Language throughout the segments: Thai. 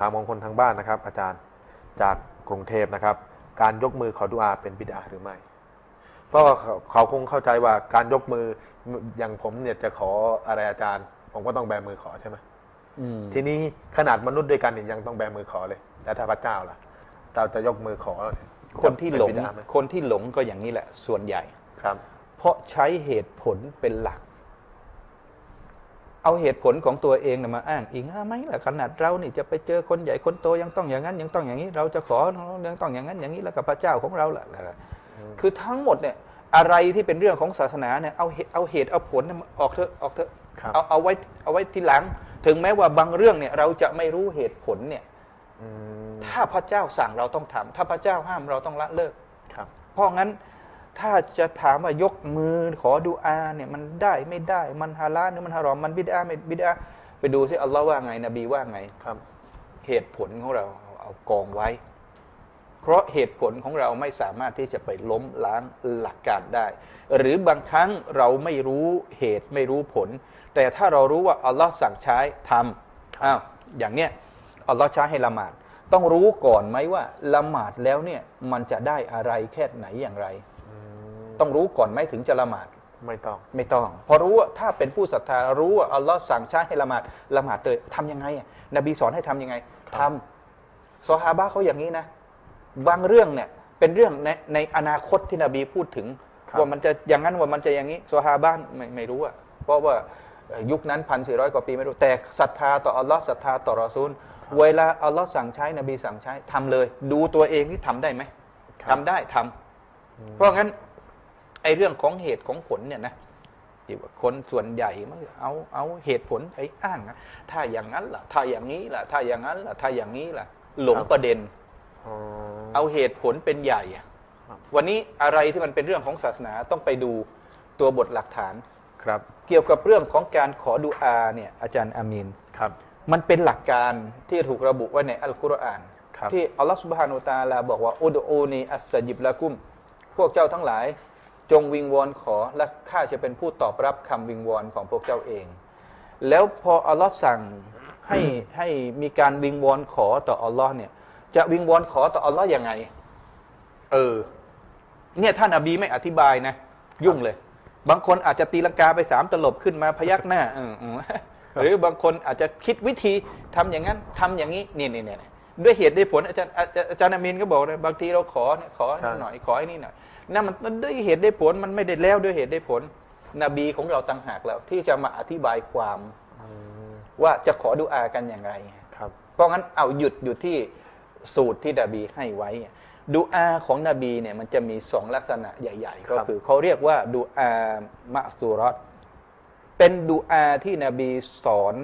ถามของคนทางบ้านนะครับ อาจารย์จากกรุงเทพนะครับ การยกมือขอดุอาเป็นบิดาหรือไม่เพราะว่าเขาเขาคงเข้าใจว่าการยกมืออย่างผมเนี่ยจะขออะไรอาจารย์ ผมก็ต้องแบมือขอใช่ไหมอืมทีนี้ขนาดมนุษย์ด้วยกันเนี่ยยังต้องแบมือขอเลย แล้วถ้าพระเจ้าล่ะ เราจะยกมือขอเนี่ยคนที่หลงเป็นบิดาไมคนที่หลงก็อย่างนี้แหละ ส่วนใหญ่ครับ เพราะใช้เหตุผลเป็นหลัก เอาเหตุผลของตัวเองนะมาอ้างอิงอะไหมล่ะขนาดเรานี่จะไปเจอคนใหญ่คนโตยังต้องอย่างนั้นยังต้องอย่างนี้ เราจะขอยังต้องอย่างนั้นอย่างนี้แล้วกับพระเจ้าของเราล่ะคือทั้งหมดเนี่ยอะไรที่เป็นเรื่องของศาสนาเนี่ยเอาเหตุเอาเหตุเอาผลเนี่ยออกเถอะออกเถอะครับเอาเอาไว้เอาไว้ทีหลัง ถึงแม้ว่าบางเรื่องเนี่ยเราจะไม่รู้เหตุผลเนี่ยอืมถ้าพระเจ้าสั่งเราต้องทำถ้าพระเจ้าห้ามเราต้องละเลิกครับเพราะงั้น ถ้าจะถามว่ายกมือขอดูอาเนี่ยมันได้ไม่ได้ มันฮาลาลหรือมันฮารอมมันบิดาไม่บิดาไปดูซิอัลลอฮ์ว่าไง นบีว่าไงครับ เหตุผลของเราเอากองไว้ เพราะเหตุผลของเราไม่สามารถที่จะไปล้มล้างหลักการได้ หรือบางครั้งเราไม่รู้เหตุไม่รู้ผล แต่ถ้าเรารู้ว่าอัลลอฮ์สั่งใช้ทำอ้าวอย่างเนี้ยอัลลอฮ์ใช้ให้ละหมาดต้องรู้ก่อนไหมว่าละหมาดแล้วเนี่ยมันจะได้อะไรแค่ไหนอย่างไรอืม ต้องรู้ก่อนไหมถึงจะละหมาดไม่ต้องไม่ต้องเพอรู้ว่าถ้าเป็นผู้ศรัทธารู้ว่าอัลลอฮ์สั่งใช้ให้ละหมาดละหมาดเลยทำยังไงอะนบีสอนให้ทำยังไงทำซอฮาบะเขาอย่างนี้นะ บางเรื่องเนี่ยเป็นเรื่องในในอนาคตที่นบีพูดถึงครับว่ามันจะอย่างนั้นว่ามันจะอย่างนี้ซอฮาบะไม่ไม่รู้อะเพราะว่าเอ่อยุคนั้นพันสี่ร้อยกว่าปีไม่รู้แต่ศรัทธาต่ออัลลอฮ์ศรัทธาต่อรอซูลเวลาอัลลอฮ์สั่งใช้นบีสั่งใช้ทำเลย ดูตัวเองที่ทำได้ไหมครับทำได้ทำเพราะงั้นไอ้ เรื่องของเหตุของผลเนี่ยนะที่ว่าคนส่วนใหญ่มันเอาเอาเหตุผลไอ้อ้างนะถ้าอย่างนั้นล่ะ ถ้าอย่างนี้ล่ะ ถ้าอย่างนั้นล่ะ ถ้าอย่างนี้ล่ะ หลงครับประเด็นอ๋อเอาเหตุผลเป็นใหญ่อะครับวันนี้อะไรที่มันเป็นเรื่องของศาสนาต้องไปดูตัวบทหลักฐานครับ เกี่ยวกับเรื่องของการขอดุอาเนี่ยอาจารย์อามีนครับ มันเป็นหลักการที่ถูกระบุไว้ในอัลกุรอานครับที่อัลลอฮฺสุบฮานุตะอาลาบอกว่าอุดอูนีอัสสยิบละกุม พวกเจ้าทั้งหลาย จงวิงวอนขอและข้าจะเป็นผู้ตอบรับคำวิงวอนของพวกเจ้าเอง แล้วพออัลลอฮ์สั่งให้ให้มีการวิงวอนขอต่ออัลลอฮ์เนี่ย จะวิงวอนขอต่ออัลลอฮ์ยังไง เออ เนี่ยท่านอบีไม่อธิบายนะ ยุ่งเลย บางคนอาจจะตีลังกาไปสามตลบขึ้นมาพยักหน้าอืมอืมหรือบางคนอาจจะคิดวิธีทำอย่างนั้นทำอย่างนี้นี่นี่นี่ด้วยเหตุด้วยผลอาจารย์อาจารย์อาจารย์อามินก็บอกนะบางทีเราขอเนี่ยขอใช่หน่อยขอไอ้นี่หน่อย นั่นมันมันด้วยเหตุด้วยผลมันไม่ได้แล้วด้วยเหตุด้วยผล นบีของเราต่างหากแล้ว ที่จะมาอธิบายความอืมว่าจะขอดุอากันอย่างไรครับเพราะงั้นเอาหยุดอยู่ที่สูตรที่นบีให้ไว้ดูอาของนบีเนี่ยมันจะมีสองลักษณะใหญ่ ๆ ก็คือเขาเรียกว่าดูอามะซูรอตเป็นดูอาที่นบีสอน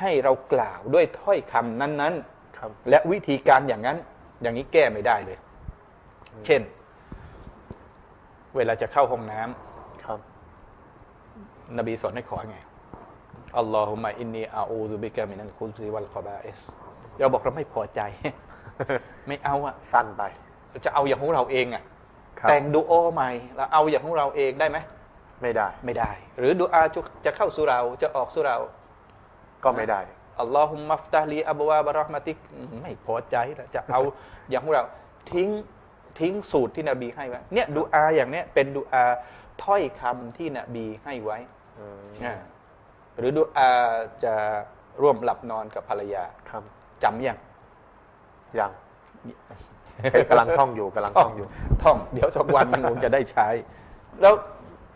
ให้เรากล่าวด้วยถ้อยคำนั้นครับๆและวิธีการอย่างนั้น อย่างนี้แก้ไม่ได้เลย เช่น เวลาจะเข้าห้องน้ำครับ นบีสอนให้ขอไงอัลลอฮุมะอินนีอาอูซุบิกะมินัลคุซีวัลคอบาเอสเราบอกเราไม่พอใจ ไม่เอาอะสั้นไป จะเอาอย่างของเราเองอะครับแต่งดูโอใหม่แล้วเอาอย่างของเราเองได้ไหมไม่ได้ ไม่ได้ หรือดูอาจะจะเข้าสุเราจะออกสุเราก็ไม่ได้อัลลอฮุมมัฟตาลีอับวาบารอห์มาติกไม่พอใจแล้วจะเอาอย่างของเราทิ้ง ทิ้งสูตรที่นบีให้ไว้ เนี่ยดูอาอย่างเนี้ยเป็นดูอาถ้อยคำที่นบีให้ไว้อืมอ่าหรือดูอาจะร่วมหลับนอนกับภรรยาครับจำยังยังเป็นกำลังท่องอยู่กำลังท่องอยู่ ท่อง เดี๋ยวสักวันมันคงจะได้ใช้ แล้ว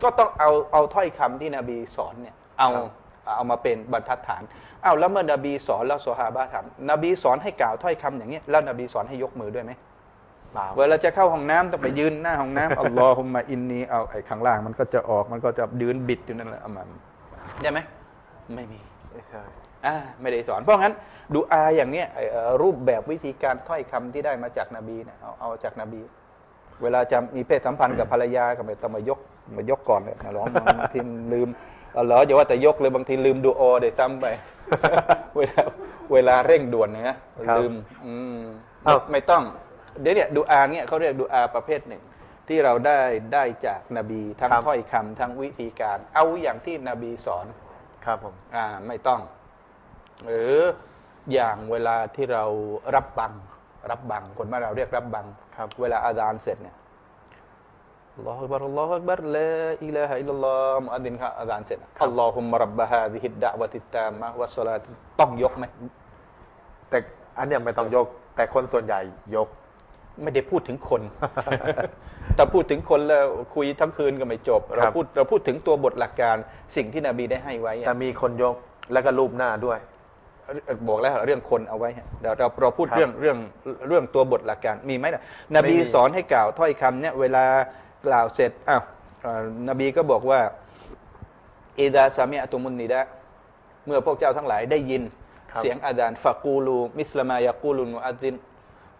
ก็ต้องเอาเอาถ้อยคำที่นบีสอนเนี่ย เอาครับเอามาเป็นบรรทัดฐานเอาแล้วเมื่อนบีสอนแล้วโซฮาบะถามนบีสอนให้กล่าวถ้อยคำอย่างเงี้ยแล้วนบีสอนให้ยกมือด้วยไหม เปล่าเวลาจะเข้าห้องน้ำต้องไปยืนหน้าห้องน้ำอัลลอฮุมะอินนีเอาไอ้ข้างล่างมันก็จะออกมันก็จะยืนบิดอยู่นั่นแหละเอามันได้ไหมไม่มีไม่ใช่อ่าไม่ได้สอน เพราะงั้นดูอาอย่างเนี้ยไอ้เอ่อรูปแบบวิธีการถ้อยคำที่ได้มาจากนบีเนี่ยเอาเอาจากนบี เวลาจะมีเพศสัมพันธ์กับภรรยาก็ไม่ต้องมายกมายกก่อนเลยนะร้องบางทีลืมเอาเหรออย่าว่าแต่ยกเลยบางทีลืมดูโอเดี๋ยวซ้ำไป เวลาเวลาเร่งด่วนเนะลืมอืมไม่ไม่ต้อง เดี๋ยวเนี่ยดูอาเนี่ยเขาเรียกดูอาประเภทหนึ่ง ที่เราได้ได้จากนบีทั้งถ้อยคำทั้งวิธีการ เอาอย่างที่นบีสอน ครับผม อ่าไม่ต้อง หรืออย่างเวลาที่เรารับบัง รับบัง คนบ้านเราเรียกรับบัง ครับ เวลาอาดานเสร็จเนี่ยอัลลอฮฺอักบัรอัลลอฮฺอักบัรลาอิลาฮะอิลลัลลอฮฺมุอัดดินครับอาดานเสร็จอัลลอฮุมะรับบะฮาดิฮิดดะวะติตตามะวัสสลาตต้องยกไหม แต่อันเนี้ยไม่ต้องยก แต่คนส่วนใหญ่ยก ไม่ได้พูดถึงคน แต่พูดถึงคนแล้วคุยทั้งคืนก็ไม่จบ เราครับพูดเราพูดถึงตัวบทหลักการสิ่งที่นบีได้ให้ไว้อะแต่มีคนยกแล้วก็รูปหน้าด้วย บอกแล้วเรื่องคนเอาไว้ฮะเดี๋ยวเราเราพูดครับเรื่องเรื่องเรื่องตัวบทหลักการมีไหมล่ะนบีไม่มีสอนให้กล่าวถ้อยคำเนี่ยเวลากล่าวเสร็จอ้าวเอ่อนบีก็บอกว่าอิดาสามีอัตุมุนนิดะเมื่อพวกเจ้าทั้งหลายได้ยินครับเสียงอาดานฟากูลูมิสลามายากูลุนมุอัดดิน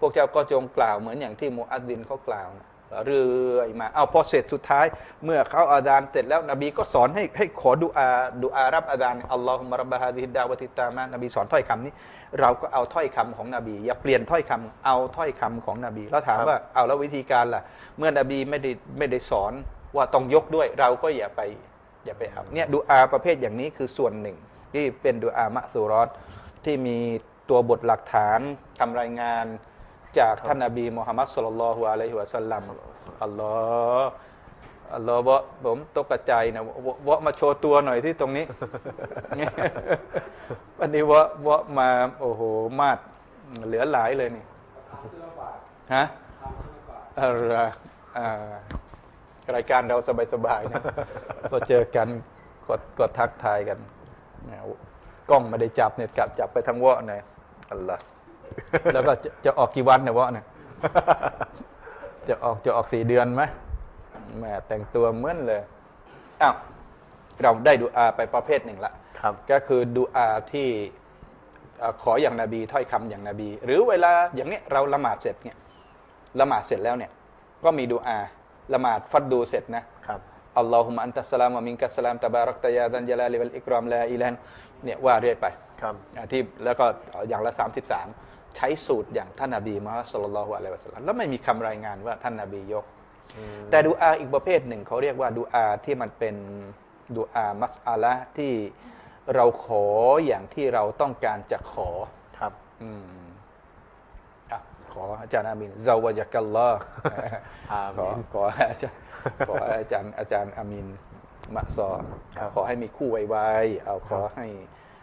พวกเจ้าก็จงกล่าวเหมือนอย่างที่มุอัดดินเขากล่าวนะเรื่อยมาเอาพอเสร็จสุดท้าย เมื่อเขาอาดานเสร็จแล้ว นบีก็สอนให้ให้ขอดุอาดุอารับอาดานอัลลอฮุมะรับบะฮาดิฮิดดาวะติตามานบีสอนถ้อยคำนี้ เราก็เอาถ้อยคำของนบี อย่าเปลี่ยนถ้อยคำเอาถ้อยคำของนบีแล้วถามครับว่าเอาแล้ววิธีการล่ะ เมื่อนบีไม่ได้ไม่ได้สอนว่าต้องยกด้วย เราก็อย่าไปอย่าไปเอาเนี่ยดุอาประเภทอย่างนี้คือส่วนหนึ่ง ที่เป็นดุอามะซูรอตที่มีตัวบทหลักฐานทำรายงาน จากท่านนบีมุฮัมมัดสุลลัลลอฮุอะลัยฮิวะสัลลัมอัลลอฮ์อัลลอฮ์วะผมตกใจนะวะวะมาโชว์ตัวหน่อยที่ตรงนี้วันนี้วะวะมา โอ้โห มาดเหลือหลายเลยนี่ฮะอะไรอ่ารายการเราสบายๆนะพอเจอกันกดกดทักทายกันเนี่ยกล้องไม่ได้จับเนี่ยจับจับไปทั้งวะเนี่ยอัลลอฮ์ แล้วก็จะจะออกกี่วันเนี่ยวะเนี่ย จะออกจะออกสี่เดือนไหมแหมแต่งตัวเหมือนเลยอ้าวเราได้ดูอาไปประเภทหนึ่งละ ครับ ก็คือดูอาที่เอ่อขออย่างนบีถ้อยคำอย่างนบี หรือเวลาอย่างเนี้ยเราละหมาดเสร็จเนี่ยละหมาดเสร็จแล้วเนี่ย ก็มีดูอาละหมาดฟัดดูเสร็จนะ ครับ อัลลอฮุมะอันตัสสลามวะมินกัสสลามตะบารักตะยาดันยะลาลิวัลอิกรามลาอิลันเนี่ยว่าเรื่อยไปครับ อ่าที่แล้วก็อย่างละ 33 ใช้สูตรอย่างท่านนาบีมุฮัมมัดสุลลัลลอฮุอะลัยฮิวะสัลลัมแล้วไม่มีคำรายงานว่าท่านนาบียกอืมแต่ดูอาอีกประเภทหนึ่งเขาเรียกว่าดูอาที่มันเป็นดูอามัสอาละห์ที่เราขออย่างที่เราต้องการจะขอครับ อืมอะขออาจารย์อามินซาวะจักัลลอฮ์อามีขอนขออาจารย์ขออาจารย์อาจารย์อามินมะซอครับขอให้มีคู่ไวๆเอาขอให้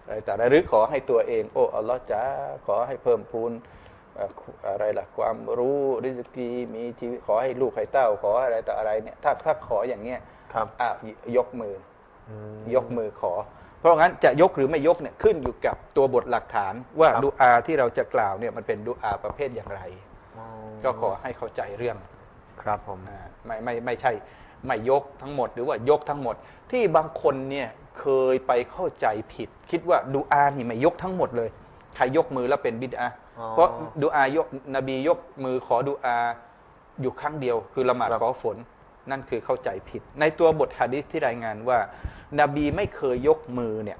อะไรแต่ละหรือขอให้ตัวเอง โอ้อัลลอฮ์จ้าขอให้เพิ่มพูนเอ่ออะไรล่ะความรู้ริสกีมีชีวิตขอให้ลูกให้เต้า ขออะไรต่ออะไรเนี่ยถ้าถ้าขออย่างเงี้ยครับอะยกมืออืมยกมือขอ เพราะงั้นจะยกหรือไม่ยกเนี่ยขึ้นอยู่กับตัวบทหลักฐานว่าครับดูอาที่เราจะกล่าวเนี่ยมันเป็นดูอาประเภทอย่างไรอ๋อก็ขอให้เข้าใจเรื่องครับผมอ่าไม่ไม่ไม่ใช่ไม่ยกทั้งหมดหรือว่ายกทั้งหมด ที่บางคนเนี่ย เคยไปเข้าใจผิด คิดว่าดูอานี่ไม่ยกทั้งหมดเลย ใครยกมือแล้วเป็นบิดาอ๋อเพราะดูอายกนบียกมือขอดูอาอยู่ครั้งเดียว คือละหมาดครับขอฝน นั่นคือเข้าใจผิด ในตัวบทฮะดิษที่รายงานว่า นบีไม่เคยยกมือเนี่ย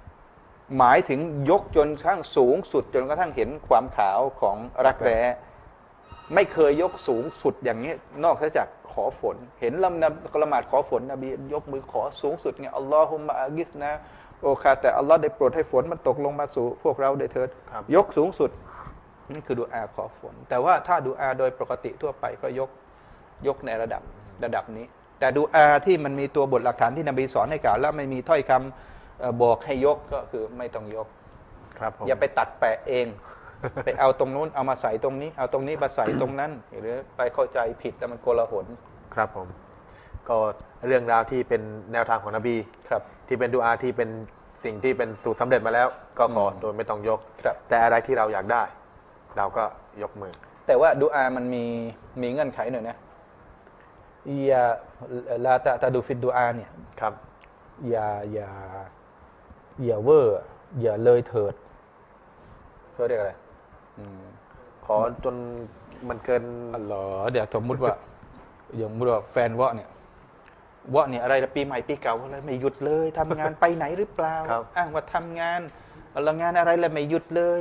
หมายถึงยกจนกระทั่งสูงสุดจนกระทั่งเห็นความขาวของรักแร้ไม่เคยยกสูงสุดอย่างนี้นอกจาก ขอฝน เห็นลำนบละหมาดขอฝนนบียกมือขอสูงสุดเนี่ยอัลลอฮุมะอากิสนะโอคาแต่อัลลอฮ์ได้โปรดให้ฝนมันตกลงมาสู่พวกเราได้เถิดครับยกสูงสุดนี่คือดูอาขอฝน แต่ว่าถ้าดูอาโดยปกติทั่วไปก็ยกยกในระดับระดับนี้ แต่ดูอาที่มันมีตัวบทหลักฐานที่นบีสอนให้กล่าวแล้วไม่มีถ้อยคำเอ่อบอกให้ยกก็คือไม่ต้องยกครับผมอย่าไปตัดแปะเอง ไปเอาตรงนู้นเอามาใส่ตรงนี้ เอาตรงนี้มาใส่ตรงนั้น หรือไปเข้าใจผิดแล้วมันโกลาหลครับผม ก็เรื่องราวที่เป็นแนวทางของนบีครับ ที่เป็นดูอาที่เป็นสิ่งที่เป็นสูตรสำเร็จมาแล้ว ก็ขออืมโดยไม่ต้องยก ครับ แต่อะไรที่เราอยากได้ เราก็ยกมือ แต่ว่าดูอามันมีมีเงื่อนไขหน่อยนะอย่าลาตะตะดูฟิดดูอาเนี่ยครับ อย่าอย่าอย่าเวอร์อย่าเลยเถิดเขาเรียกอะไรอืม ขอจนมันเกินอ๋อเหรอเดี๋ยวสมมุติว่าอย่างสมมุติว่าแฟนวะเนี่ยวะเนี่ยอะไรละปีใหม่ปีเก่าอะไรไม่หยุดเลยทำงานไปไหนหรือเปล่าครับอ้างว่าทำงานอะไรงานอะไรละไม่หยุดเลย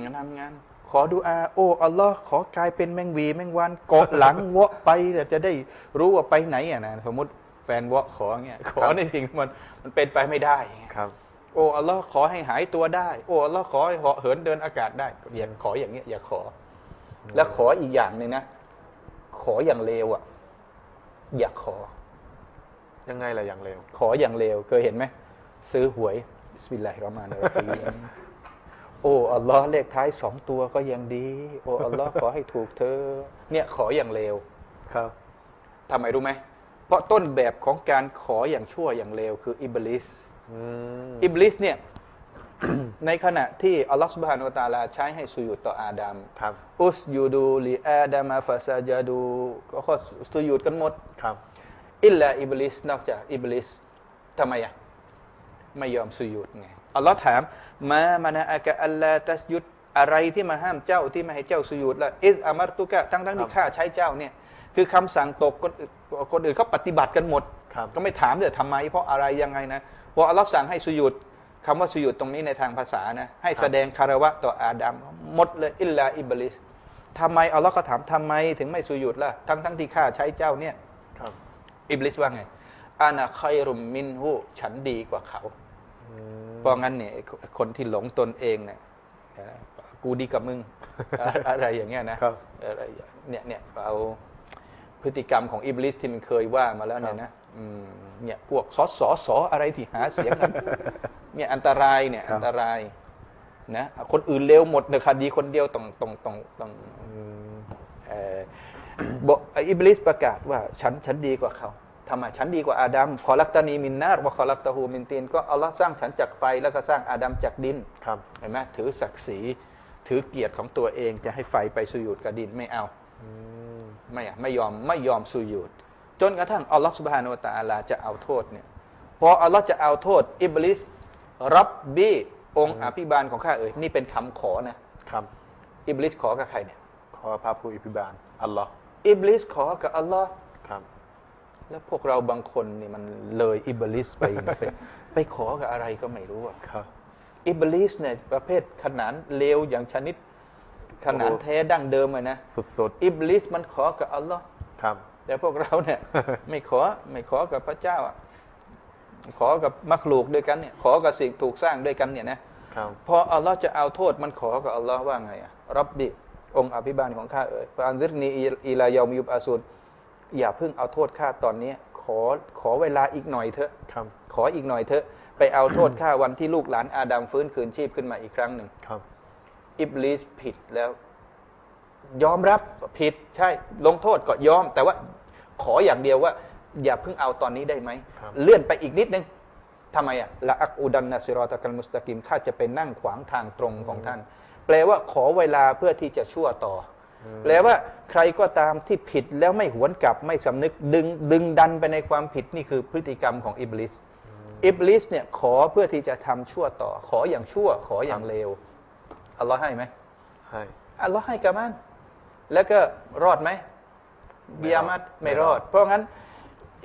งานทำงาน ขอดูอาโอ้อัลลอฮ์ขอกลายเป็นแมงหวีแมงวันเกาะหลังวะไปเดี๋ยวจะได้รู้ว่าไปไหนอะนะสมมติแฟนวะขอเงี้ยขอในสิ่งที่มันมันเป็นไปไม่ได้ครับพ โอ้อัลลอฮ์ขอให้หายตัวได้ โอ้อัลลอฮ์ขอให้เหาะเหินเดินอากาศได้อย่าขออย่างเงี้ย อย่าขอ แล้วขออีกอย่างหนึ่งนะ ขออย่างเลวอะ อย่าขอ ยังไงล่ะอย่างเร็วขออย่างเลวเคยเห็นไหมซื้อหวยบิสมิลลาฮิรเราะห์มานิรเราะฮีมโอ้อัลลอฮ์เลขท้ายสองตัวก็ยังดี โอ้อัลลอฮ์ขอให้ถูกเธอ เนี่ยขออย่างเลวครับทำไมรู้ไหมเพราะต้นแบบของการขออย่างชั่วอย่างเลวคืออิบลิส อืมอิบลิสเนี่ยในขณะที่อัลลอฮฺสุบฮานุวะตะอาลาใช้ให้สุยุดต่ออาดัมครับอุสยูดูลีอาดามาฟาซาจาดูก็ก็สุยุดกันหมดครับอิลลาอิบลิสนอกจากอิบลิสทำไมอะไม่ยอมสุยุดไงอัลลอฮ์ถามมามานะอากะอัลลาตัสยุดอะไรที่มาห้ามเจ้าที่ไม่ให้เจ้าสุยุดละอิสอามัรตุกะทั้งทั้งๆที่ข้าใช้เจ้าเนี่ยคือคำสั่งตกคนอื่นคนอื่นเขาปฏิบัติกันหมดครับก็ไม่ถามเดี๋ยวทำไม เพราะอะไรยังไงนะ พออัลลอฮ์สั่งให้สุยุดคำว่าสุยุดตรงนี้ในทางภาษานะให้แสดงคารวะต่ออาดัมหมดเลยอิลลาอิบลิสทำไมอัลลอฮ์ก็ถามทำไมถึงไม่สุยุดล่ะทั้งทั้งๆที่ข้าใช้เจ้าเนี่ยครับอิบลิสว่าไงอานาคอยรุมมินหูฉันดีกว่าเขาอืมเพราะงั้นเนี่ยคนที่หลงตนเองเนี่ยกูดีกับมึง อะอะไรอย่างเงี้ยนะครับอะไรอย่างเนี่ยเนี่ยเอาพฤติกรรมของอิบลิสที่มันเคยว่ามาแล้วเนี่ยนะอืม เนี่ยพวกสอสอสออะไรที่หาเสียงกันเนี่ยอันตรายเนี่ยครับอันตรายนะคนอื่นเลวหมดแต่คดีคนเดียวต้องต้องต้องต้องอืมเอ่อบอกอิบลิสประกาศว่าฉันฉันดีกว่าเขาทำไมฉันดีกว่าอาดัมขอลักตานีมินนาร์วะขอลักตาหูมินตีนก็อัลลอฮ์สร้างฉันจากไฟแล้วก็สร้างอาดัมจากดินครับเห็นไหมถือศักดิ์ศรีถือเกียรติของตัวเองจะให้ไฟไปสุยูดกับดินไม่เอาอืมไม่อะไม่ยอมไม่ยอมสุยูด จนกระทั่งอัลลอฮ์สุบฮานุวะตะอาลาจะเอาโทษเนี่ยพออัลลอฮ์จะเอาโทษ อิบลิสรับบีองค์อภิบาลของข้าเอ่ยนี่เป็นคำขอนะครับอิบลิสขอกับใครเนี่ยขอพระผู้อภิบาลอัลลอฮ์อิบลิสขอกับอัลลอฮ์ครับ แล้วพวกเราบางคนนี่มันเลยอิบลิสไปไปไปขอกับอะไรก็ไม่รู้อะครับอิบลิสเนี่ยประเภทขนานเลวอย่างชนิดขนานโอ้แท้ดั้งเดิมเลยนะสุดอิบลิสมันขอกับอัลลอฮ์ๆครับ แต่พวกเราเนี่ยไม่ขอไม่ขอกับพระเจ้าอะขอกับมักลูกด้วยกันเนี่ยขอกับสิ่งถูกสร้างด้วยกันเนี่ยนะครับพออัลลอฮ์จะเอาโทษมันขอกับอัลลอฮ์ว่าไงอะรับบิองค์อภิบาลของข้าเอ๋ยฟาอันซิรนีอีลายอมยุบอาซุนอย่าเพิ่งเอาโทษข้าตอนนี้ขอขอเวลาอีกหน่อยเถอะครับขออีกหน่อยเถอะไปเอาโทษข้าวันที่ลูกหลานอาดัมฟื้นคืนชีพขึ้นมาอีกครั้งหนึ่งครับอิบลิสผิดแล้ว ยอมรับผิดใช่ลงโทษก็ยอม แต่ว่าขออย่างเดียวว่า อย่าเพิ่งเอาตอนนี้ได้ไหมครับเลื่อนไปอีกนิดนึงทำไมอะละอักอุดันนาซิรอตะกัลมุสตะกิมข้าจะไปนั่งขวางทางตรงของท่าน แปลว่าขอเวลาเพื่อที่จะชั่วต่ออแปลว่าใครก็ตามที่ผิดแล้วไม่หวนกลับไม่สำนึกดึงดึงดันไปในความผิดนี่คือพฤติกรรมของอิบลิสอิบลิสเนี่ยขอเพื่อที่จะทำชั่วต่อ ขออย่างชั่ว ขออย่างเลวอัลลอฮ์ให้ไหมให้อัลลอฮ์ให้กับมัน แล้วก็รอดไหมไม่รอดบิยามัดไม่ไม่รรออดดเพราะงั้น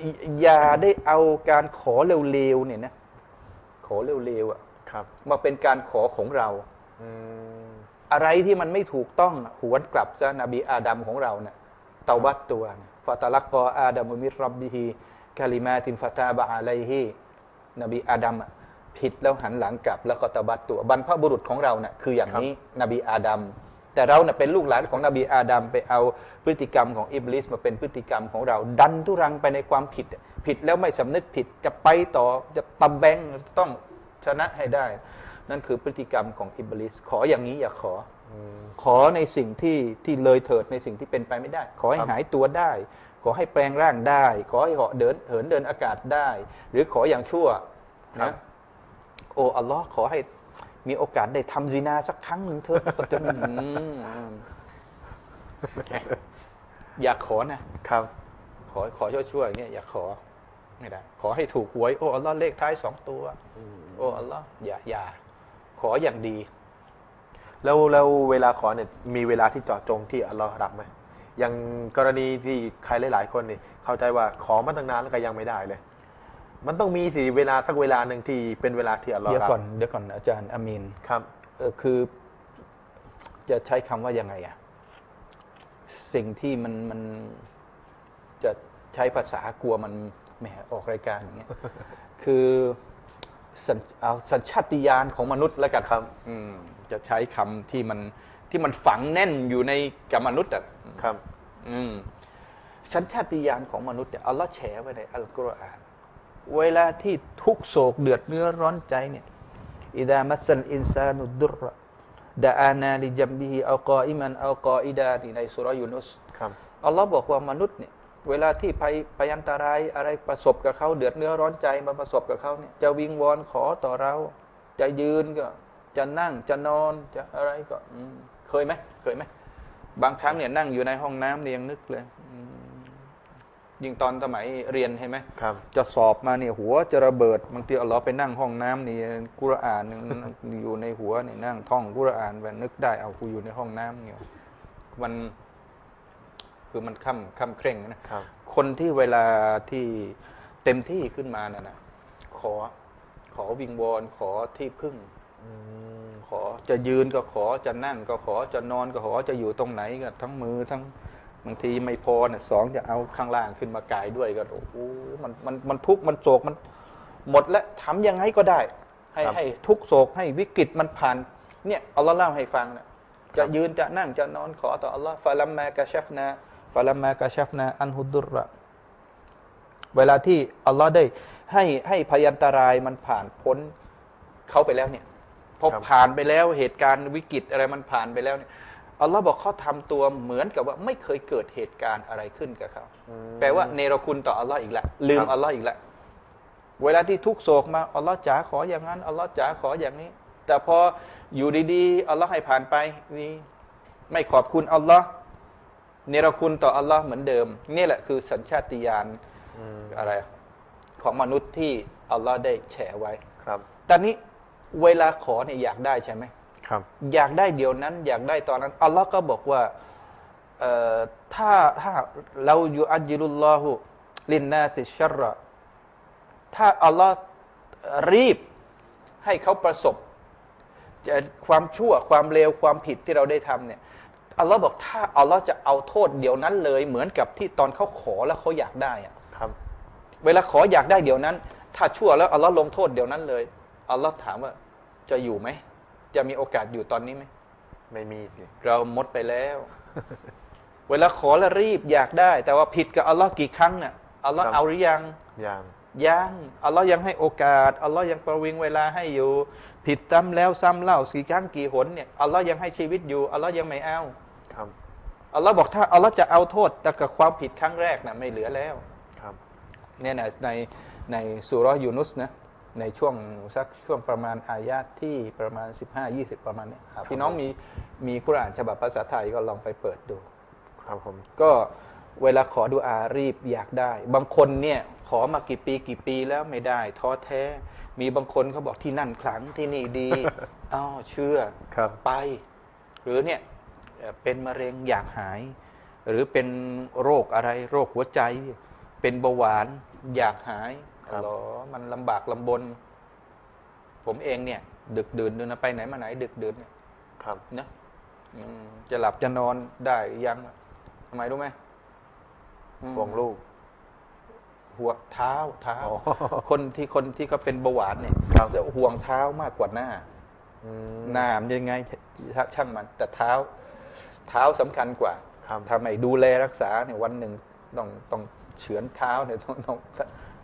อย่อย่าได้เอาการขอเร็วๆเนี่ยนะ ขอเร็วๆอะครับ มาเป็นการขอของเราอืมอะไรที่มันไม่ถูกต้องน่ะหวนกลับซะนบีอาดัมของเราเนี่ยเตาบัตตัวฟาตาลักกออาดัมมิรรับบิฮีกาลิมาตินฟาตาบะอะไลฮีนบีอาดัมอะผิดแล้วหันหลังกลับ แล้วก็ตะบัตตัวบรรพบุรุษของเราเนี่ยคืออย่างนี้นบีอาดัม แต่เราเนี่ยเป็นลูกหลานของนบีอาดัมไปเอาพฤติกรรมของอิบลิสมาเป็นพฤติกรรมของเรา ดันทุรังไปในความผิด ผิดแล้วไม่สำนึกผิดจะไปต่อจะตะแบงต้องชนะให้ได้ นั่นคือพฤติกรรมของอิบลิสขออย่างนี้อย่าขออืมขอในสิ่งที่ที่เลยเถิดในสิ่งที่เป็นไปไม่ได้ ขอให้ครับหายตัวได้ ขอให้แปลงร่างได้ ขอให้เหาะเดินเหินเดินอากาศได้ หรือขออย่างชั่วครันะบโอ้อัลลอฮ์ขอให้ มีโอกาสได้ทำซีนาสักครั้งหนึ่งเถอะก็จะอืมอยากขอนะครับ ขอขอชั่วๆอย่างเงี้ยอยากขอไม่ได้ขอให้ถูกหวย โอ้อัลลอฮ์เลขท้ายสองตัว โอ้อัลลอฮ์อย่าอย่า ขออย่างดี แล้วแล้วเวลาขอเนี่ยมีเวลาที่เจาะจงที่อัลลอฮ์รับไหมอย่างกรณีที่ใครหลาย ๆ คนนี่เข้าใจว่าขอมาตั้งนานแล้วก็ยังไม่ได้เลย มันต้องมีสิเวลาสักเวลาหนึ่งที่เป็นเวลาที่อัลลอฮ์เดี๋ยวรับก่อนเดี๋ยวก่อนอาจารย์อามีนครับเออคือ จะใช้คำว่ายังไงอะสิ่งที่มันมันจะใช้ภาษากลัวมันแหมออกรายการอย่างเงี้ยคือสัญเอาสัญชาติญาณของมนุษย์แล้วกันครับ อืมจะใช้คำที่มันที่มันฝังแน่นอยู่ในกับมนุษย์อะครับ อืมสัญชาติญาณของมนุษย์เนี่ยอัลลอฮ์แฉไว้ในอัลกุรอาน เวลาที่ทุกโศกเดือดเนื้อร้อนใจเนี่ยอิดามัสซัลอินซานุดดุรดะอานาลิจัมบิฮิอัลกออิมันอัลกออิดานี่ในสุรยูนุสครับอัลลอฮ์บอกว่ามนุษย์เนี่ยเวลาที่ภัยพยันตรายอะไรประสบกับเขาเดือดเนื้อร้อนใจมาประสบกับเขาเนี่ยจะวิงวอนขอต่อเรา จะยืนก็ จะนั่งจะนอนจะอะไรก็อืมเคยไหมเคยไหมบางครั้งเนี่ยนั่งอยู่ในห้องน้ำเนี่ยยังนึกเลยอืม ยิ่งตอนสมัยเรียนใช่ไหมครับ จะสอบมาเนี่ยหัวจะระเบิดบางทีอัลลอฮ์ไปนั่งห้องน้ำนี่กุรอานนี่อยู่ในหัวนี่นั่งท่องกุรอานแบบนึกได้เอากูอยู่ในห้องน้ำเนี่ยมันคือมันค่ำค่ำเคร่งนะครับ คนที่เวลาที่เต็มที่ขึ้นมาน่ะนะขอขอวิงวอนขอที่พึ่งอืมขอจะยืนก็ขอจะนั่งก็ขอจะนอนก็ขอจะอยู่ตรงไหนก็ทั้งมือทั้ง บางทีไม่พอเนี่ยสองจะเอาข้างล่างขึ้นมากายด้วยก็โอ้โหมันมันมันทุกข์มันโศกมันหมดแล้วทำยังไงก็ได้ ให้ให้ทุกข์โศกให้วิกฤตมันผ่าน เนี่ยอัลลอฮ์เล่าให้ฟังนะจะยืนจะนั่งจะนอนขอต่ออัลลอฮ์ฟาลัมมากะชัฟนาฟาลัมมากะชัฟนาอันฮุดดุรระเวลาที่อัลลอฮ์ได้ให้ให้พยันตรายมันผ่านพ้นเขาไปแล้วเนี่ยพอครับผ่านไปแล้วเหตุการณ์วิกฤตอะไรมันผ่านไปแล้วเนี่ย อัลลอฮ์บอกเขาทำตัวเหมือนกับว่าไม่เคยเกิดเหตุการณ์อะไรขึ้นกับเขาอืมแปลว่าเนรคุณต่ออัลลอฮ์อีกแล้วลืมครับอัลลอฮ์อีกแล้วเวลาที่ทุกข์โศกมาอัลลอฮ์จ๋าขออย่างนั้นอัลลอฮ์จ๋าขออย่างนี้ แต่พออยู่ดีๆอัลลอฮ์ให้ผ่านไปนี่ไม่ขอบคุณอัลลอฮ์เนรคุณต่ออัลลอฮ์เหมือนเดิม นี่แหละคือสัญชาติญาณอืมอะไร ของมนุษย์ที่อัลลอฮ์ได้แฉไว้ครับ ตอนนี้เวลาขอเนี่ยอยากได้ใช่ไหมครับ อยากได้เดี๋ยวนั้น อยากได้ตอนนั้นอัลลอฮ์ก็บอกว่าเอ่อถ้าถ้าเราอยู่อัจจิลุลลอฮุลินนาสิชัรระถ้าอัลลอฮ์รีบให้เขาประสบจะความชั่วความเลวความผิดที่เราได้ทำเนี่ยอัลลอฮ์บอกถ้าอัลลอฮ์จะเอาโทษเดี๋ยวนั้นเลย เหมือนกับที่ตอนเขาขอแล้วเขาอยากได้อะครับ เวลาขออยากได้เดี๋ยวนั้น ถ้าชั่วแล้วอัลลอฮ์ลงโทษเดี๋ยวนั้นเลยอัลลอฮ์ถามว่าจะอยู่ไหม จะมีโอกาสอยู่ตอนนี้ไหมไม่มีสิเราหมดไปแล้ว เวลาขอแล้วรีบอยากได้ แต่ว่าผิดกับอัลลอฮ์กี่ครั้งเนี่ยอัลลอฮ์เอาหรือยังอย่างยังอัลลอฮ์ยังให้โอกาสอัลลอฮ์ยังประวิงเวลาให้อยู่ ผิดซ้ำแล้วซ้ำเล่ากี่ครั้งกี่หนเนี่ยอัลลอฮ์ยังให้ชีวิตอยู่อัลลอฮ์ยังไม่เอาครับอัลลอฮ์บอกถ้าอัลลอฮ์จะเอาโทษแต่กับความผิดครั้งแรกน่ะไม่เหลือแล้ว ครับ เนี่ยนะในในสุเราะห์ยูนุสนะ ในช่วงสักช่วงประมาณอายาตที่ประมาณ 15-20 ประมาณเนี้ยครับพี่น้องมีมีกุรอานฉบับภาษาไทยก็ลองไปเปิดดู ครับผม ก็เวลาขอดูอารีบอยากได้ บางคนเนี่ยขอมากี่ปีกี่ปีแล้วไม่ได้ท้อแท้ มีบางคนเขาบอกที่นั่นขลังที่นี่ดี อ้าวเชื่อครับ ไป หรือเนี่ยเอ่อเป็นมะเร็งอยากหาย หรือเป็นโรคอะไรโรคหัวใจ เป็นเบาหวานอยากหาย ครับเหรอมันลำบากลำบน ผมเองเนี่ย ดึกดื่นดูนะไปไหนมาไหน ดึกดื่นเนี่ยครับ นะอืมจะหลับจะนอนได้ยังทำไมรู้ไหมอืมห่วงลูกหัวเท้าเท้า อ๋อคนที่คนที่เขาเป็นเบาหวานเนี่ยครับ จะห่วงเท้ามากกว่าหน้า อืม หน้ามันยังไงช่างมัน แต่เท้า เท้าสำคัญกว่าครับ ทำไมดูแลรักษาเนี่ยวันหนึ่งต้องต้องเฉือนเท้าเนี่ยต้องต้อง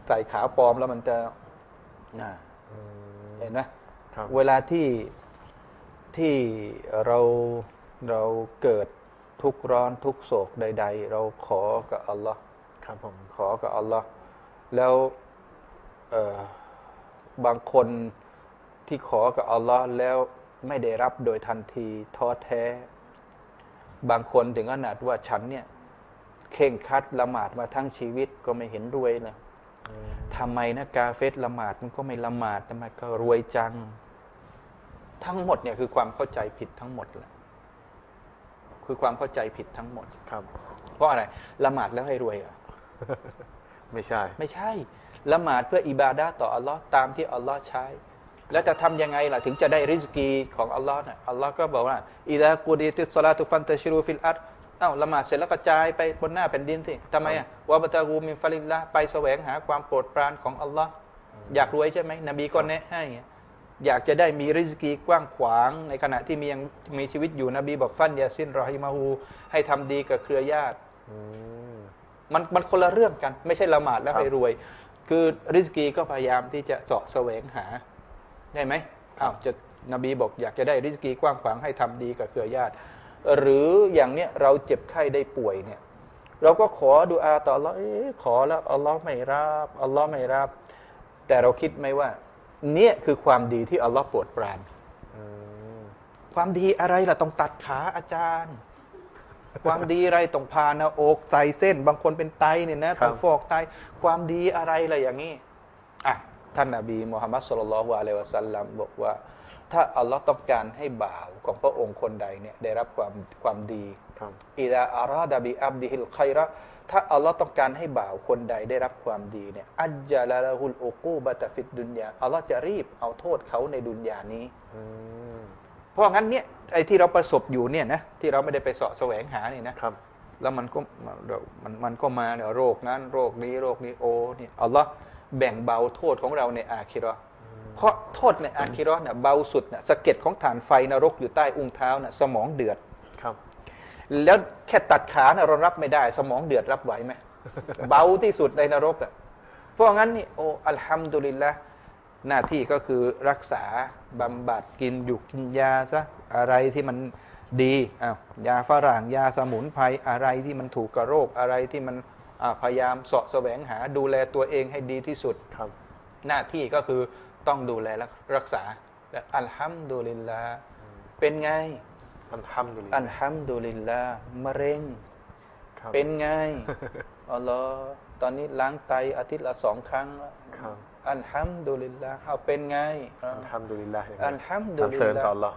ใส่ขาปลอมแล้วมันจะน่าอืมเห็นไหมครับเวลาที่ที่เราเราเกิดทุกข์ร้อนทุกข์โศกใด ๆ เราขอกับอัลลอฮ์ครับผมขอกับอัลลอฮ์แล้วเอ่อบางคนที่ขอกับอัลลอฮ์แล้วไม่ได้รับโดยทันทีท้อแท้ บางคนถึงขนาดว่าฉันเนี่ยเข่งครัดละหมาดมาทั้งชีวิตก็ไม่เห็นรวยเลยอืม ทำไมนะกาเฟสละหมาดมันก็ไม่ละหมาดทำไมก็รวยจัง ทั้งหมดเนี่ยคือความเข้าใจผิดทั้งหมดแหละคือความเข้าใจผิดทั้งหมดครับ เพราะอะไรละหมาดแล้วให้รวยเหรอไม่ใช่ ไม่ใช่ ละหมาดเพื่ออิบาดาต่ออัลลอฮ์ตามที่อัลลอฮ์ใช้ แล้วจะทำยังไงล่ะถึงจะได้ริสกีของอัลลอฮ์น่ะอัลลอฮ์ก็บอกว่าอิดะกูดีติสลาตุฟันตะชิรูฟิลอัด เอ้าละหมาดเสร็จแล้วกระจายไปบนหน้าแผ่นดินสิทำไมอะวะบะตากูมินฟาลิลละห์ไปแสวงหาความโปรดปรานของอัลลอฮ์อือยากรวยใช่ไหมนบีก็แนะให้อยากจะได้มีริสกีกว้างขวาง ในขณะที่มียังมีชีวิตอยู่นบีบอกฟันยาซินรอฮิมาฮูให้ทำดีกับเครือญาติอืมมันมันคนละเรื่องกัน ไม่ใช่ละหมาดแล้วครับให้รวย คือริสกีก็พยายามที่จะเสาะแสวงหา ได้ไหมอ้าวจะนบีบอกอยากจะได้ริสกีกว้างขวางให้ทำดีกับเครือญาติ หรืออย่างเนี้ยเราเจ็บไข้ได้ป่วยเนี่ย เราก็ขอดูอาต่ออัลลอฮ์เอ๊ะขอแล้วอัลลอฮ์ไม่รับอัลลอฮ์ไม่รับ แต่เราคิดไหมว่า เนี่ยคือความดีที่อัลลอฮ์โปรดปรานอืมความดีอะไรล่ะต้องตัดขาอาจารย์ ความดีอะไรต้องพาหนาอกใส่เส้น บางคนเป็นไตเนี่ยนะต้องฟอกไต ความดีอะไรล่ะอย่างนี้อะท่านนบีมุฮัมมัดสุลลัลลอฮุอะลัยฮิวะสัลลัมบอกว่า ถ้าอัลลอฮ์ต้องการให้บ่าวของพระองค์คนใดเนี่ยได้รับความความดีครับอิดาอาราดะบิอับดิฮิลไคระถ้าอัลลอฮ์ต้องการให้บ่าวคนใดได้รับความดีเนี่ยอัจจาลาละฮุลอุกูบะตะฟิดดุนยาอัลลอฮ์จะรีบเอาโทษเขาในดุนยานี้อืมเพราะงั้นเนี่ยไอ้ที่เราประสบอยู่เนี่ยนะที่เราไม่ได้ไปเสาะแสวงหาเนี่ยนะครับ แล้วมันก็เดี๋ยวมันมันก็มาเนี่ยโรคนั้นโรคนี้โรคนี้โอ้เนี่ยอัลลอฮ์แบ่งเบาโทษของเราในอาคิเราะห์ เพราะโทษในอาคิเราะห์เนี่ยเบาสุดเนี่ยสะเก็ดของฐานไฟนรกอยู่ใต้อุ้งเท้าเนี่ยสมองเดือดครับ แล้วแค่ตัดขาเนี่ยเรารับไม่ได้ สมองเดือดรับไหวไหมเบาที่สุดในนรกอะเพราะงั้นนี่โอ้อัลฮัมดุลิลละหน้าที่ก็คือรักษาบำบัดกินอยู่กินยาซะอะไรที่มันดีอ้าวยาฝรั่งยาสมุนไพรอะไรที่มันถูกกับโรคอะไรที่มันอ่าพยายามเสาะแสวงหาดูแลตัวเองให้ดีที่สุดครับ หน้าที่ก็คือ ต้องดูแลรักรักษาและอัลฮัมดุลิลละเป็นไงมันทำอยู่อัลฮัมดุลิลละมะเร็งครับเป็นไงอัลลอฮ์ตอนนี้ล้างไตอาทิตย์ละสองครั้งแล้วครับอัลฮัมดุลิลละเอาเป็นไง อัลฮัมดุลิลลาห์อัลฮัมดุลิลลาห์สรรเสริญต่ออัลลอฮ์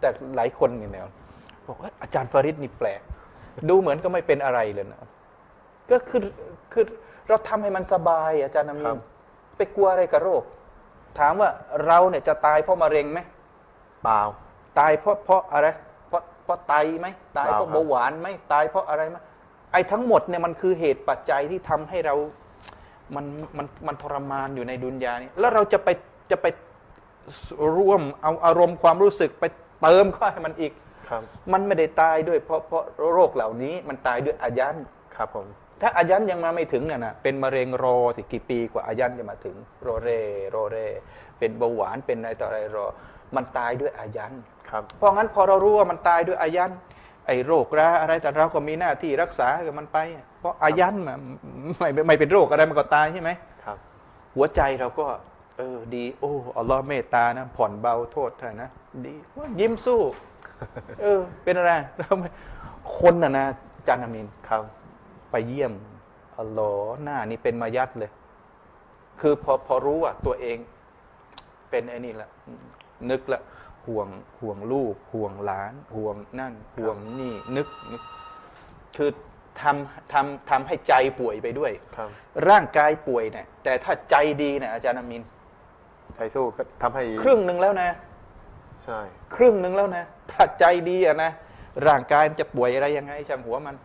แต่หลายคนเนี่ยบอกว่าอาจารย์ฟาริดนี่แปลก ดูเหมือนก็ไม่เป็นอะไรเลยนะก็คือคือเราทำให้มันสบาย อาจารย์นามินไปกลัวอะไรกับโรค ถามว่าเราเนี่ยจะตายเพราะมะเร็งไหมเปล่า ตายเพราะเพราะอะไร เพราะเพราะไตไหมตายเพราะเปล่าครับเบาหวานไหมตายเพราะอะไรไหมไอ้ทั้งหมดเนี่ยมันคือเหตุปัจจัยที่ทำให้เรา มันมันมันทรมานอยู่ในดุนยานี้แล้วเราจะไปจะไปร่วมเอาอารมณ์ความรู้สึกไปเติมเข้าให้มันอีกครับมันไม่ได้ตายด้วยเพราะเพราะโรคเหล่านี้มันตายด้วยอายันครับผม ถ้าอายันยังมาไม่ถึงเนี่ยนะเป็นมะเร็งรอสิกี่ปีกว่าอายันจะมาถึงโรเรโรเร เป็นเบาหวานเป็นอะไรต่ออะไรรอ มันตายด้วยอายันครับเพราะงั้นพอเรารู้ว่ามันตายด้วยอายันไอ้โรคราอะไรแต่เราก็มีหน้าที่รักษากับมันไป เพราะอายันน่ะไม่ไม่ไม่เป็นโรคอะไรมันก็ตายใช่ไหมครับ หัวใจเราก็ เออดี โอ้อัลลอฮ์เมตตานะ ผ่อนเบาโทษเถอะนะดียิ้มสู้ เออ เป็นอะไรเราไม่คนน่ะนะอาจารย์อามินครับ ไปเยี่ยมอัลลอฮ์หน้านี่เป็นมายัดเลย คือพอพอรู้ว่าตัวเองเป็นไอ้นี่ละนึกละห่วงห่วงลูก ห่วงหลาน ห่วงนั่น ห่วงนี่นึกนึก คือทำทำทำให้ใจป่วยไปด้วยครับร่างกายป่วยเนี่ยแต่ถ้าใจดีเนี่ยอาจารย์อามินใจสู้ก็ทำให้ครึ่งหนึ่งแล้วนะ ใช่ ครึ่งหนึ่งแล้วนะ ถ้าใจดีอะนะ ร่างกายมันจะป่วยอะไรยังไงช่างหัวมัน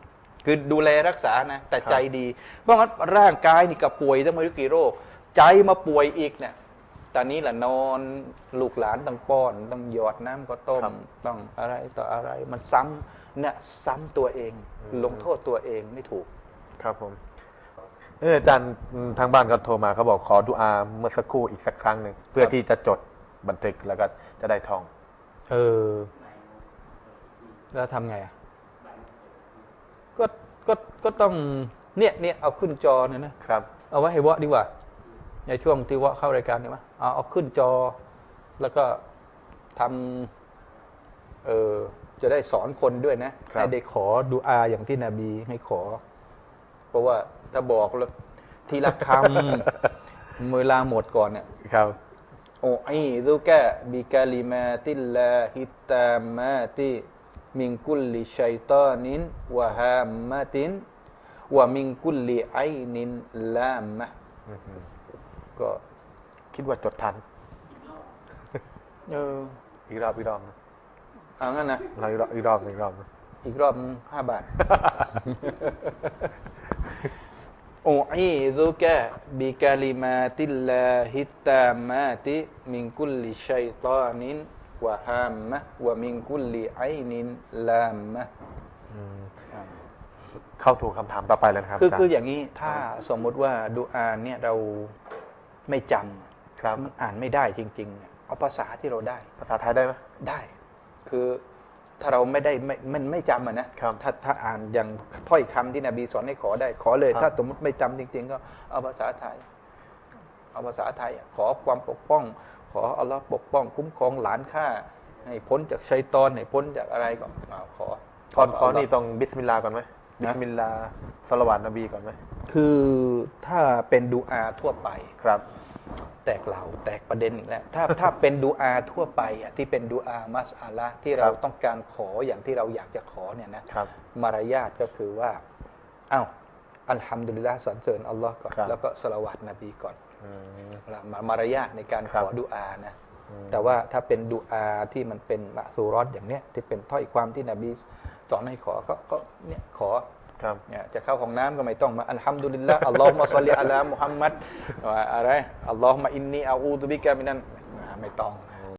คือดูแลรักษานะ แต่ใจดีเพราะงั้นร่างกายนี่ก็ป่วยตั้งไม่รู้กี่โรค ใจมาป่วยอีกเนี่ยตอนนี้แหละนอนลูกหลานต้องป้อน ต้องหยอดน้ำก็ต้มต้องอะไรต่ออะไรมันซ้ำเนี่ยซ้ำตัวเอง ลงโทษตัวเองไม่ถูก ครับผมเอออาจารย์ทางบ้านก็โทรมาเขาบอกขอดุอาเมื่อสักครู่อีกสักครั้งหนึ่งเพื่อที่จะจดบันทึกแล้วก็จะได้ท่อง เออ แล้วทำไงอะ ก็ก็ก็ต้องเนี่ยเนี่ยเอาขึ้นจอเนี่ยนะครับ เอาไว้ให้วะดีกว่า ในช่วงที่วะเข้ารายการเนี่ยมั้ยเอาเอาขึ้นจอ แล้วก็ทำเออจะได้สอนคนด้วยนะครับให้ได้ขอดูอาอย่างที่นบีให้ขอ เพราะว่าถ้าบอกแล้วทีละคำเวลาหมดก่อนเนี่ยครับโอไอซุกะบิกาลิมาติลลาฮิตตามาติ มิงกุลลิชัยตานินวะฮามมาตินวะมิงกุลลิไอนินลามะก็คิดว่าจดทันเอออีกรอบอีกรอบนะเอางั้นนะเราอีกรอบอีกรอบอีกรอบนะอีกรอบห้าบาทอูอีซุกะบิกาลิมาติลลาฮิตตามาติมินกุลลิชัยตานิน วะฮามมะวะมินกุลลิไอนินลามมะอืมเข้าสู่คำถามต่อไปเลยนะครับคืออาจารคือย์อย่างนี้ถ้าสมมุติว่าดูอาเนี่ยเราไม่จครับำมันอ่านไม่ได้จริงๆเนี่ยเอาภาษาที่เราได้ ภาษาไทยได้ไหมได้ คือถ้าเราไม่ได้ไม่มันไม่จำอะนะครับถ้าถ้าอ่านอย่างถ้อยคำที่นบีสอนให้ขอได้ ขอเลยครับถ้าสมมติไม่จำจริง ๆ ก็เอาภาษาไทย เอาภาษาไทยอะขอความปกป้อง ขออัลลอฮ์ปกป้องคุ้มครองหลานข้าให้พ้นจากชัยตอนให้พ้นจากอะไรก็เอาขอก่อนขออัลลอฮ์นี่ต้องบิสมิลลาห์ก่อนไหมบิสมิลลาห์สละวาตนบีก่อนไหมคือถ้าเป็นดูอาทั่วไปครับ แตกเหล่าแตกประเด็นอีกแล้วถ้าถ้าเป็นดูอาทั่วไปอะที่เป็นดูอามัสอาละห์ที่เราครับต้องการขออย่างที่เราอยากจะขอเนี่ยนะครับ มารยาทก็คือว่าอ้าวอัลฮัมดุลิลละสรรเสริญอัลลอฮ์ก่อนครับแล้วก็สละวัตนบีก่อนอื มมามารยาทในการครัขบอดูอานะอืมแต่ว่าถ้าเป็นดูอาที่มันเป็นมะซูรอตอย่างเนี้ยที่เป็นถ้อยความที่นบีสอนให้ขอก็ก็เนี่ยขอครับเนี่ยจะเข้าห้องน้ำก็ไม่ต้องมาอัลฮัมดุลิลละอัลลอฮุมะศ็อลลิอะลามุฮัมมัดว่าอะไรอัลลอฮุมะอินนีอาอูดุบิกะมินันอ่าไม่ต้อง